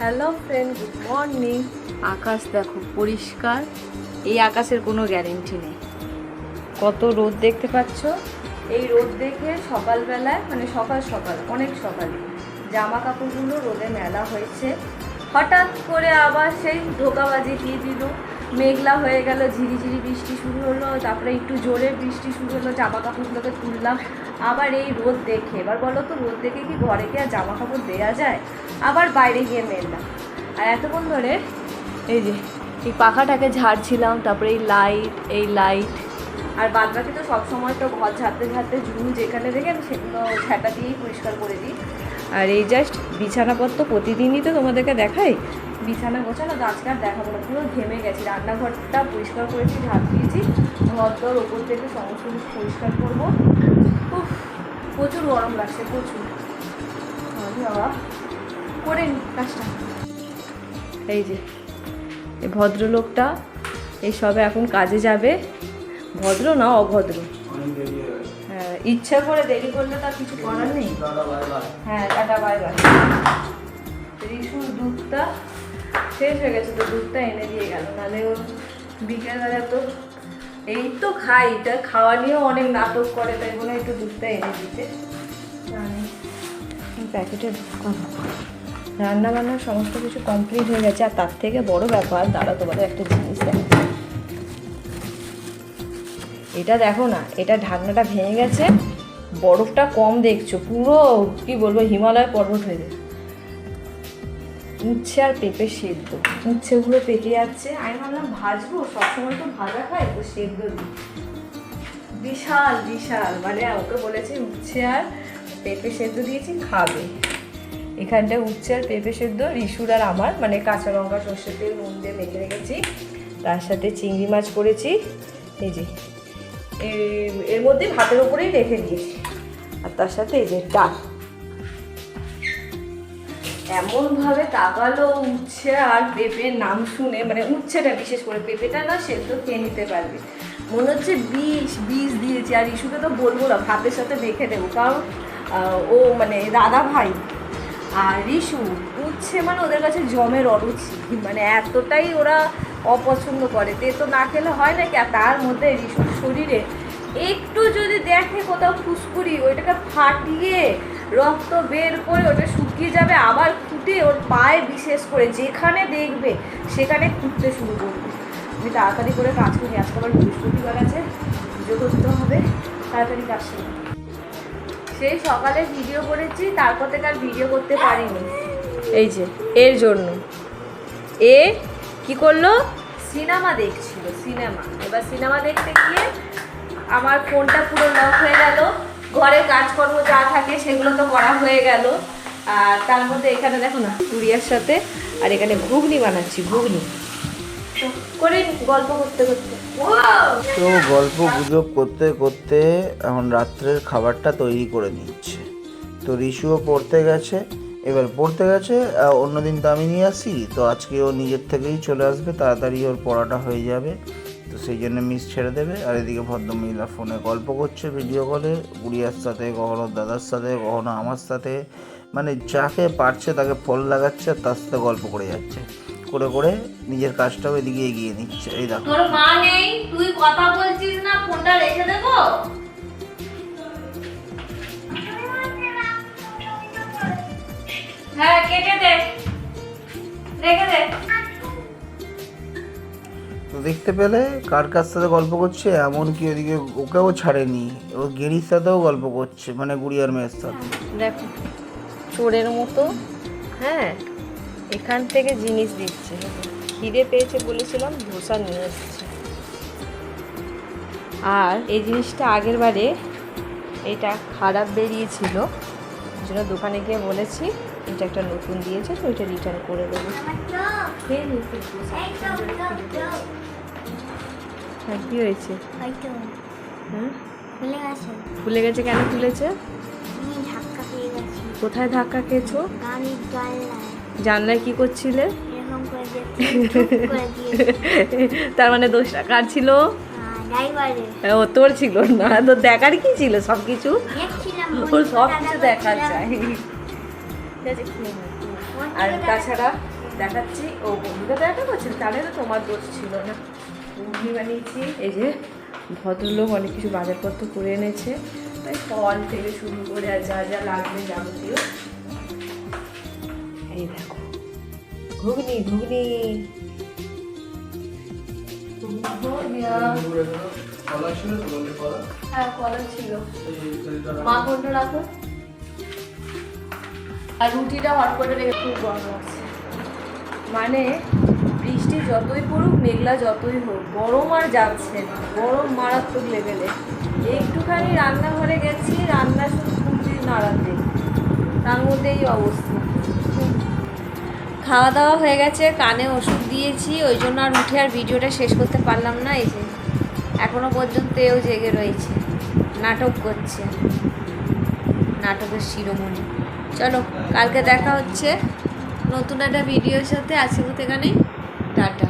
Hello friend good morning আকাশ দেখো, পরিষ্কার। এই আকাশের কোনো গ্যারেন্টি নেই। কত রোদ দেখতে পাচ্ছ? এই রোদ দেখে সকালবেলায় মানে সকাল সকাল, অনেক সকালে জামা কাপড়গুলো রোদে মেলা হয়েছে। হঠাৎ করে আবার সেই ধোকাবাজি দিয়ে দিল। মেঘলা হয়ে গেল, ঝিরিঝিরি বৃষ্টি শুরু হলো, তারপরে একটু জোরে বৃষ্টি শুরু হলো জামা কাপড়গুলোকে তুললাম। আবার এই রোদ দেখে, এবার বলো তো, রোদ দেখে কি ঘরে কি আর জামা কাপড় দেওয়া যায়? আবার বাইরে গিয়ে মেললাম। আর এতক্ষণ ধরে এই যে, এই পাখাটাকে ঝাড়ছিলাম, তারপরে এই লাইট এই লাইট আর বাদ বাকি তো সবসময় তো ঘর ঝাড়তে ঝাড়তে ঝুড়ু যেখানে দেখেন সেগুলো ঝাঁটা দিয়েই পরিষ্কার করে দিই। আর এই জাস্ট বিছানাপত্র প্রতিদিনই তো তোমাদেরকে দেখাই। বিছানা গোছানো, তো আজকে আর দেখাবো না, পুরো ঘেমে গেছি। রান্নাঘরটা পরিষ্কার করেছি ঝাঁট দিয়েছি। ঘর ওপর থেকে সমস্ত কিছু পরিষ্কার করব। প্রচুর গরম লাগছে, প্রচুর। করে নি কাজটা। এই যে এই ভদ্রলোকটা এই সবে এখন কাজে যাবে। ভদ্র না অভদ্র? ইচ্ছা করে দেরি করলে তার কিছু করার নেই। হ্যাঁ টাটা বাই বাই। রিসুর দুধটা শেষ হয়ে গেছে তো দুধটা এনে দিয়ে গেল। নাহলে ও বিকেলবেলা তো এই তো খাই এটা খাওয়া নিয়েও অনেক নাটক করে তাই বলে একটু দুধটা এনে দিতে। প্যাকেটে রান্না বান্না সমস্ত কিছু কমপ্লিট হয়ে গেছে আর তার থেকে বড় ব্যাপার দাঁড়া তোমাদের একটা জিনিস দেখ এটা দেখো না, এটা ঢাকনাটা ভেঙে গেছে, বরফটা কম দেখছ, পুরো কি বলব, হিমালয় পর্বত হয়ে গেছে। উচ্ছে আর পেঁপে সেদ্ধ, উচ্ছেগুলো পেকে যাচ্ছে, আমি ভাবলাম ভাজবো, সবসময় তো ভাজা খাই তো সেদ্ধ দিই। বিশাল বিশাল মানে ওকে বলেছি উচ্ছে আর পেঁপে সেদ্ধ দিয়েছি, খাবে। এখানটা উচ্ছে আর পেঁপে সেদ্ধ, রিসুর আর আমার মানে কাঁচা লঙ্কা সর্ষে তেল, নুন দিয়ে মেখে রেখেছি। তার সাথে চিংড়ি মাছ করেছি, এই যে এর- মধ্যে ভাতের ওপরেই রেখে দিয়েছি। আর তার সাথে এই যে ডাল। এমন ভাবে তাকালো উচ্ছে আর পেঁপের নাম শুনে মানে উচ্ছেটা বিশেষ করে পেঁপেটা না সেদ্ধ খেয়ে নিতে পারবে। মনে হচ্ছে বিষ বিষ দিয়েছি। আর ইস্যুকে তো বলব না, ভাতের সাথে মেখে দেবো। কারণ ও মানে দাদা ভাই আর রিশু, উচ্ছে মানে ওদের কাছে জমের অরুচি মানে এতটাই ওরা অপছন্দ করে। তেতো না খেলে হয় নাকি? আর তার মধ্যে রিসুর শরীরে একটু যদি দেখে কোথাও ফুসকুড়ি, ওইটাকে ফাটিয়ে রক্ত বের করে ওটা শুকিয়ে যাবে, আবার ফুটে ওর পায়ে বিশেষ করে যেখানে দেখবে, সেখানে ফুটতে শুরু করবে। আমি তাড়াতাড়ি করে কাজ করি আজকে আবার বৃহস্পতিবার আছে, পুজো করতে হবে, তাড়াতাড়ি কাজ করি সেই সকালে ভিডিও করেছি, তারপর থেকে আর ভিডিও করতে পারিনি। এই যে, এর জন্য। এ কি করল? সিনেমা দেখছিল, সিনেমা। এবার সিনেমা দেখতে গিয়ে আমার ফোনটা পুরো লক হয়ে গেল। ঘরে কাজকর্ম যা থাকে সেগুলো তো করা হয়ে গেল। আর তার মধ্যে এখানে দেখো না তুরিয়ার সাথে, আর এখানে ঘুগনি বানাচ্ছি, ঘুগনি। করে গল্প করতে করতে। তো গল্প গুজব করতে করতে এখন রাত্রের খাবারটা তৈরি করে নিচ্ছে। তো রিশুও পড়তে গেছে এবার পড়তে গেছে অন্যদিন তো আমি নিয়ে আসি, তো আজকে ও নিজের থেকেই চলে আসবে, তাড়াতাড়ি ওর পড়াটা হয়ে যাবে, তো সেই জন্য মিস ছেড়ে দেবে, আর এদিকে ভদ্রমহিলা ফোনে গল্প করছে ভিডিও কলে গুড়িয়ার সাথে, কখনো দাদার সাথে, কখনো আমার সাথে মানে যাকে পারছে তাকে ফল লাগাচ্ছে তার সাথে গল্প করে যাচ্ছে, করে করে নিজের কাজটাও এদিকে এগিয়ে নিচ্ছে, এই দেখো। তোর মা নেই, তুই কথা বলছিস না ফোনটা রেখে দেবো? হ্যাঁ কেটে দে। রেখে দে। তো দেখতে পেলে কার কার সাথে গল্প করছে? এমন কি ওদিকে ওকেও ছাড়েনি। ও গেরির সাথেও গল্প করছে মানে গুড়িয়ার মেয়ের সাথে। দেখো চোরের মতো হ্যাঁ এখান থেকে জিনিস দিচ্ছে। খিদে পেয়েছে বলেছিলাম ধোসা নিয়ে এসেছে। আর এই জিনিসটা আগের বারে এটা খারাপ বেরিয়েছিল জন্য দোকানে গিয়ে বলেছি। এটা একটা নতুন দিয়েছে তো ওইটা রিটার্ন করে দেবো। হ্যাঁ কী হয়েছে? হ্যাঁ গেছে ফুলে গেছে কেন ফুলেছে গেছি কোথায় ধাক্কা খেয়েছো? জানলায় কি করছিলে? তার মানে দোষটা কার ছিল? ও তোর ছিল না তো দেখার কি ছিল সব কিছু ওর সব কিছু দেখা করছিলাম। ঠিক আছে, আর তাছাড়া দেখাচ্ছি ও বন্ধুকে দেখা করছেন তাহলে তো তোমার দোষ ছিল না। ঘুগনি বানিয়েছি। এই যে ভদ্রলোক অনেক কিছু বাজারপত্র করে এনেছে। তাই ফল থেকে শুরু করে আর যা যা লাগবে যাবতীয়। এই দেখো। ঘুগনি ঘুগনি। হ্যাঁ। কলা? ছিল মা কোনটা রাখো। আর রুটিটা হট করে রেখে খুব গরম আছে মানে বৃষ্টি যতই পড়ুক, মেঘলা যতই হোক, গরম আর যাচ্ছে না। গরম মারাত্মক লেভেলে একটুখানি রান্নাঘরে গেছি, রান্না শুধু খুঁজি নাড়াতে। তার মধ্যে এই অবস্থা। খাওয়া দাওয়া হয়ে গেছে, কানে ওষুধ দিয়েছি, ওই জন্য আর উঠে আর ভিডিওটা শেষ করতে পারলাম না, এই যে এখনও পর্যন্ত এও জেগে রয়েছে। নাটক করছে। নাটকের শিরোমণি। চলো কালকে দেখা হচ্ছে নতুন একটা ভিডিওর সাথে। আজকে এখানেই। টাটা।